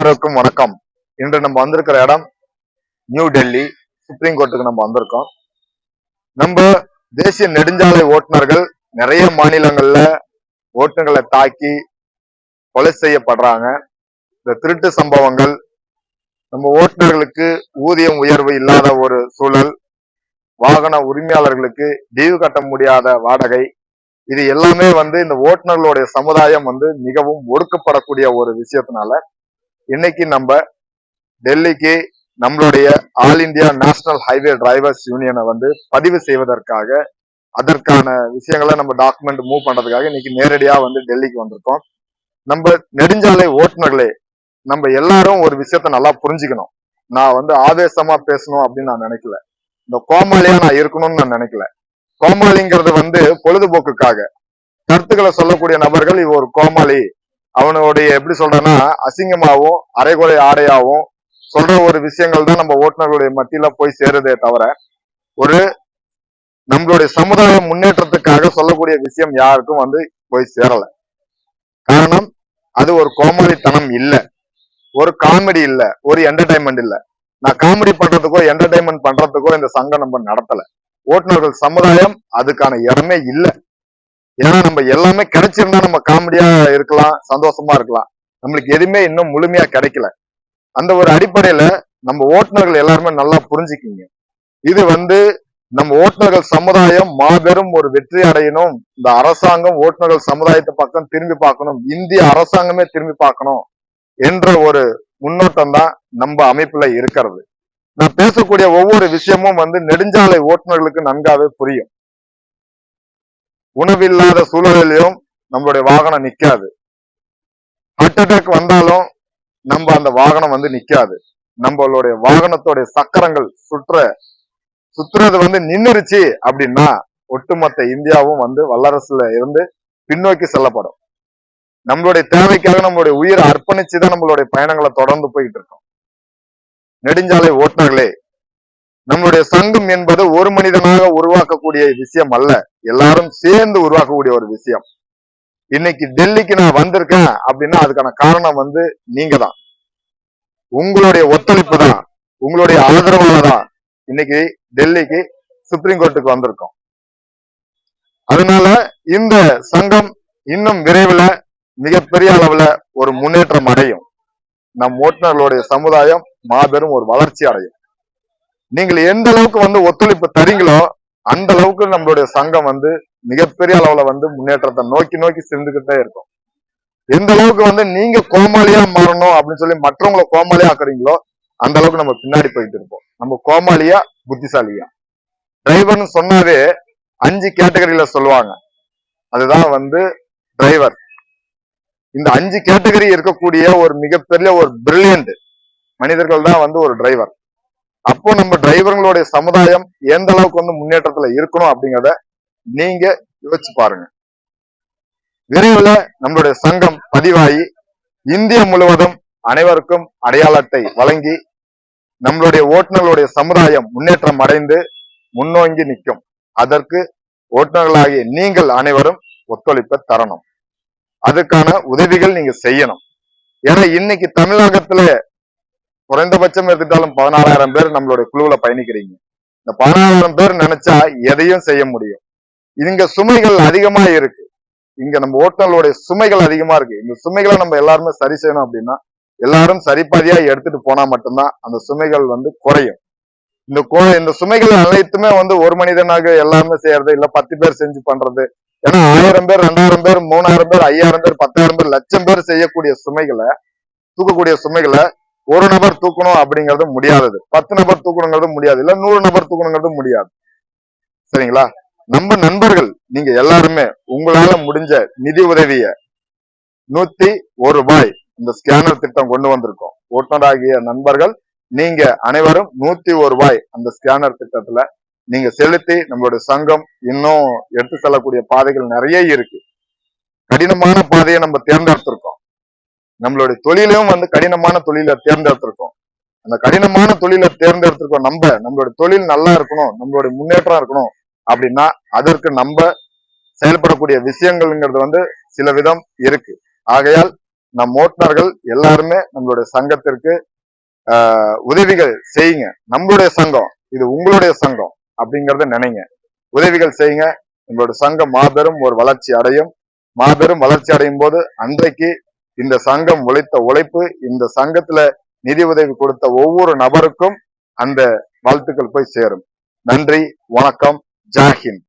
அனைவருக்கும் வணக்கம். இன்று நம்ம வந்திருக்கிற இடம் நியூ டெல்லி சுப்ரீம் கோர்ட்டுக்கு நம்ம வந்திருக்கோம். நம்ம தேசிய நெடுஞ்சாலை ஓட்டுநர்கள் நிறைய மாநிலங்கள்ல ஓட்டுநர்களை தாக்கி கொலை செய்யப்படுறாங்க. இந்த திருட்டு சம்பவங்கள் நம்ம ஓட்டுநர்களுக்கு ஊதியம் உயர்வு இல்லாத ஒரு சூழல் வாகன உரிமையாளர்களுக்கு டியூ கட்ட முடியாத வாடகை இது எல்லாமே வந்து இந்த ஓட்டுநர்களுடைய சமுதாயம் வந்து மிகவும் ஒடுக்கப்படக்கூடிய ஒரு விஷயத்தினால இன்னைக்கு நம்ம டெல்லிக்கு நம்மளுடைய all India national highway drivers யூனியனை வந்து பதிவு செய்வதற்காக அதற்கான விஷயங்களை நம்ம டாக்குமெண்ட் மூவ் பண்றதுக்காக இன்னைக்கு நேரடியா வந்து டெல்லிக்கு வந்திருக்கோம். நம்ம நெடுஞ்சாலை ஓட்டுநர்களே நம்ம எல்லாரும் ஒரு விஷயத்த நல்லா புரிஞ்சுக்கணும். நான் வந்து ஆவேசமா பேசணும் அப்படின்னு நான் நினைக்கல. இந்த கோமாளியா நான் இருக்கணும்னு நான் நினைக்கல. கோமாளிங்கிறது வந்து பொழுதுபோக்குக்காக. கருத்துக்களை சொல்லக்கூடிய நபர்கள் இவ ஒரு கோமாளி. அவனுடைய எப்படி சொல்றேன்னா அசிங்கமாவும் அரைகுறை ஆடையாவும் சொல்ற ஒரு விஷயங்கள் தான் நம்ம ஓட்டுநர்களுடைய மத்தியில போய் சேருதே தவிர ஒரு நம்மளுடைய சமுதாய முன்னேற்றத்துக்காக சொல்லக்கூடிய விஷயம் யாருக்கும் வந்து போய் சேரல. காரணம் அது ஒரு கோமாளித்தனம் இல்ல. ஒரு காமெடி இல்ல. ஒரு என்டர்டைன்மெண்ட் இல்ல. நான் காமெடி பண்றதுக்கோ என்டர்டைன்மெண்ட் பண்றதுக்கோ இந்த சங்கம் நம்ம நடத்தல. ஓட்டுநர்கள் சமுதாயம் அதுக்கான இடமே இல்ல. ஏன்னா நம்ம எல்லாமே கிடைச்சிருந்தா நம்ம காமெடியா இருக்கலாம் சந்தோஷமா இருக்கலாம். நம்மளுக்கு எதுவுமே இன்னும் முழுமையா கிடைக்கல. அந்த ஒரு அடிப்படையில நம்ம ஓட்டுநர்கள் எல்லாருமே நல்லா புரிஞ்சுக்கிங்க. இது வந்து நம்ம ஓட்டுநர்கள் சமுதாயம் மாபெரும் ஒரு வெற்றி அடையணும். இந்த அரசாங்கம் ஓட்டுநர்கள் சமுதாயத்தை பக்கம் திரும்பி பார்க்கணும். இந்திய அரசாங்கமே திரும்பி பார்க்கணும் என்ற ஒரு முன்னோட்டம் தான் நம்ம அமைப்புல இருக்கிறது. நான் பேசக்கூடிய ஒவ்வொரு விஷயமும் வந்து நெடுஞ்சாலை ஓட்டுநர்களுக்கு நன்காவே புரியும். உணவில்லாத சூழலிலும் நம்மளுடைய வாகனம் நிக்காது. ஹார்ட் அட்டாக் வந்தாலும் நம்ம அந்த வாகனம் வந்து நிக்காது. நம்மளுடைய வாகனத்தோடைய சக்கரங்கள் சுற்ற சுத்துறது வந்து நின்னுருச்சு அப்படின்னா ஒட்டுமொத்த இந்தியாவும் வந்து வல்லரசுல இருந்து பின்னோக்கி செல்லப்படும். நம்மளுடைய தேவைக்காக நம்மளுடைய உயிரை அர்ப்பணிச்சுதான் நம்மளுடைய பயணங்களை தொடர்ந்து போயிட்டு இருக்கோம். நெடுஞ்சாலை ஓட்டுநர்களே நம்மளுடைய சங்கம் என்பது ஒரு மனிதனாக உருவாக்கக்கூடிய விஷயம் அல்ல. எல்லாரும் சேர்ந்து உருவாக்கக்கூடிய ஒரு விஷயம். இன்னைக்கு டெல்லிக்கு நான் வந்திருக்கேன் அப்படின்னா அதுக்கான காரணம் வந்து நீங்க தான் உங்களுடைய ஒத்துழைப்பு தான். உங்களுடைய ஆதரவால தான் இன்னைக்கு டெல்லிக்கு சுப்ரீம் கோர்ட்டுக்கு வந்திருக்கோம். அதனால இந்த சங்கம் இன்னும் விரைவில் மிகப்பெரிய அளவுல ஒரு முன்னேற்றம் அடையும். நம் ஓட்டுநர்களுடைய சமுதாயம் மாபெரும் ஒரு வளர்ச்சி அடையும். நீங்கள் எந்த அளவுக்கு வந்து ஒத்துழைப்பு தரீங்களோ அந்த அளவுக்கு நம்மளுடைய சங்கம் வந்து மிகப்பெரிய அளவுல வந்து முன்னேற்றத்தை நோக்கி நோக்கி சென்றுகிட்டே இருக்கும். எந்த அளவுக்கு வந்து நீங்க கோமாளியா மாறணும் அப்படின்னு சொல்லி மற்றவங்களை கோமாளியா ஆக்குறீங்களோ அந்த அளவுக்கு நம்ம பின்னாடி போயிட்டு இருப்போம். நம்ம கோமாளியா புத்திசாலியா. டிரைவர்னு சொன்னாவே அஞ்சு கேட்டகரியில சொல்லுவாங்க. அதுதான் வந்து டிரைவர் இந்த அஞ்சு கேட்டகரி இருக்கக்கூடிய ஒரு மிகப்பெரிய ஒரு பிரில்லியன்ட் மனிதர்கள் தான் வந்து ஒரு டிரைவர் அப்போ நம்ம டிரைவர்களுடைய சமுதாயம் எந்த அளவுக்கு வந்து முன்னேற்றத்துல இருக்கணும் அப்படிங்கிறத நீங்க யோசிச்சு பாருங்க. விரைவில் நம்மளுடைய சங்கம் பதிவாகி இந்தியா முழுவதும் அனைவருக்கும் அடையாள அட்டை வழங்கி நம்மளுடைய ஓட்டுநர்களுடைய சமுதாயம் முன்னேற்றம் அடைந்து முன்னோங்கி நிற்கும். அதற்கு ஓட்டுநர்களாகிய நீங்கள் அனைவரும் ஒத்துழைப்பை தரணும். அதுக்கான உதவிகள் நீங்க செய்யணும். ஏன்னா இன்னைக்கு தமிழகத்துல குறைந்தபட்சம் எடுத்துட்டாலும் பதினாலாயிரம் பேர் நம்மளுடைய குழுவுல பயணிக்கிறீங்க. இந்த பதினாலாயிரம் பேர் நினைச்சா எதையும் செய்ய முடியும். இங்க சுமைகள் அதிகமா இருக்கு. இங்க நம்ம ஓட்டுநர்களுடைய சுமைகள் அதிகமா இருக்கு. இந்த சுமைகளை நம்ம எல்லாருமே சரி செய்யணும் அப்படின்னா எல்லாரும் சரிபாதியா எடுத்துட்டு போனா மட்டும்தான் அந்த சுமைகள் வந்து குறையும். இந்த இந்த சுமைகள் அனைத்துமே வந்து ஒரு மனிதனாக எல்லாருமே செய்யறது இல்ல பத்து பேர் செஞ்சு பண்றது. ஏன்னா ஆயிரம் பேர் ரெண்டாயிரம் பேர் மூணாயிரம் பேர் ஐயாயிரம் பேர் பத்தாயிரம் பேர் லட்சம் பேர் செய்யக்கூடிய சுமைகளை தூக்கக்கூடிய சுமைகளை ஒரு நபர் தூக்கணும் அப்படிங்கிறது முடியாதது. பத்து நபர் தூக்கணுங்கிறது முடியாது. இல்ல நூறு நபர் தூக்கணுங்கிறது முடியாது. சரிங்களா? நம்ம நண்பர்கள் நீங்க எல்லாருமே உங்களால முடிஞ்ச நிதி உதவிய நூத்தி ஒரு ரூபாய் இந்த ஸ்கேனர் திட்டம் கொண்டு வந்திருக்கோம். ஓட்டுநராகிய நண்பர்கள் நீங்க அனைவரும் நூத்தி ஒரு ரூபாய் அந்த ஸ்கேனர் திட்டத்துல நீங்க செலுத்தி நம்மளுடைய சங்கம் இன்னும் எடுத்து செல்லக்கூடிய பாதைகள் நிறைய இருக்கு. கடினமான பாதையை நம்ம தேர்ந்தெடுத்திருக்கோம். நம்மளுடைய தொழிலையும் வந்து கடினமான தொழிலை தேர்ந்தெடுத்திருக்கோம். அந்த கடினமான தொழிலை தேர்ந்தெடுத்திருக்கோம். நம்ம நம்மளுடைய தொழில் நல்லா இருக்கணும் நம்மளுடைய முன்னேற்றம் இருக்கணும் அப்படின்னா அதற்கு நம்ம செயல்படக்கூடிய விஷயங்கள்ங்கிறது வந்து சில விதம் இருக்கு. ஆகையால் நம் ஓட்டுநர்கள் எல்லாருமே நம்மளுடைய சங்கத்திற்கு ஆஹ், உதவிகள் செய்யுங்க. நம்மளுடைய சங்கம் இது உங்களுடைய சங்கம் அப்படிங்கறத நினைங்க. உதவிகள் செய்யுங்க. நம்மளோட சங்கம் மாபெரும் ஒரு வளர்ச்சி அடையும். மாபெரும் வளர்ச்சி அடையும் போது அன்றைக்கு இந்த சங்கம் உழைத்த உழைப்பு இந்த சங்கத்துல நிதி உதவி கொடுத்த ஒவ்வொரு நபருக்கும் அந்த வாழ்த்துக்கள் போய் சேரும். நன்றி வணக்கம் ஜாஹிந்த்